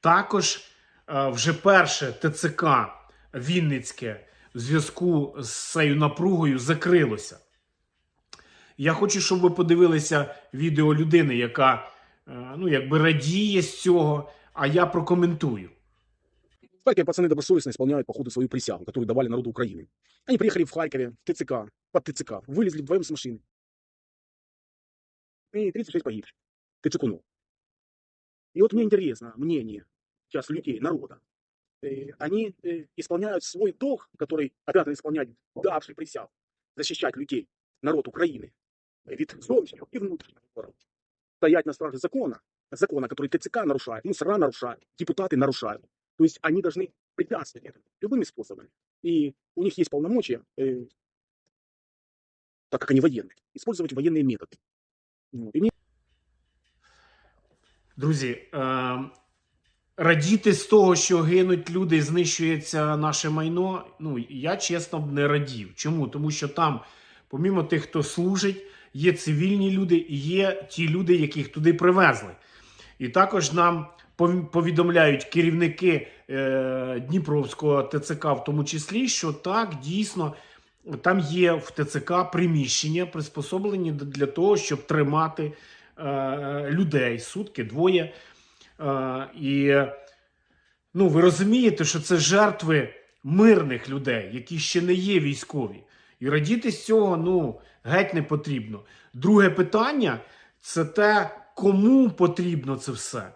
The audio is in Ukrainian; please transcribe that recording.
Також е, вже перше ТЦК Вінницьке в зв'язку з цією напругою закрилося. Я хочу, щоб ви подивилися відео людини, яка е, ну, якби радіє з цього, а я прокоментую. В Харькове пацаны добросовестно исполняют, походу, свою присягу, которую давали народу Украины. Они приехали в Харькове, в ТЦК, под ТЦК, вылезли вдвоем с машины. И 36 погибших. ТЦКуну. И вот мне интересно, мнение сейчас людей, народа. Э, Они э, исполняют свой долг, который обязаны исполнять давший присягу, защищать людей, народ Украины, э, від зовнішнього і внутрішнього ворога. Стоять на страже закона, закона, который ТЦК нарушает, мусора нарушают, депутаты нарушают. То есть они должны препятствовать этому любыми способами. И у них есть полномочия, э, так как они военные, использовать военные методы. Вот. И мне Друзі, е, Радіти з того, що гинуть люди і знищується наше майно. Ну, я чесно б не радів. Чому? Тому що там, помімо тих, хто служить, є цивільні люди і є ті люди, яких туди привезли. І також нам повідомляють керівники е, Дніпровського ТЦК, в тому числі, що так дійсно там є в ТЦК приміщення, приспособлені для того, щоб тримати е, людей сутки, двоє. І ну, ви розумієте, що це жертви мирних людей, які ще не є військові. І радіти з цього ну, геть не потрібно. Друге питання це те, кому потрібно це все.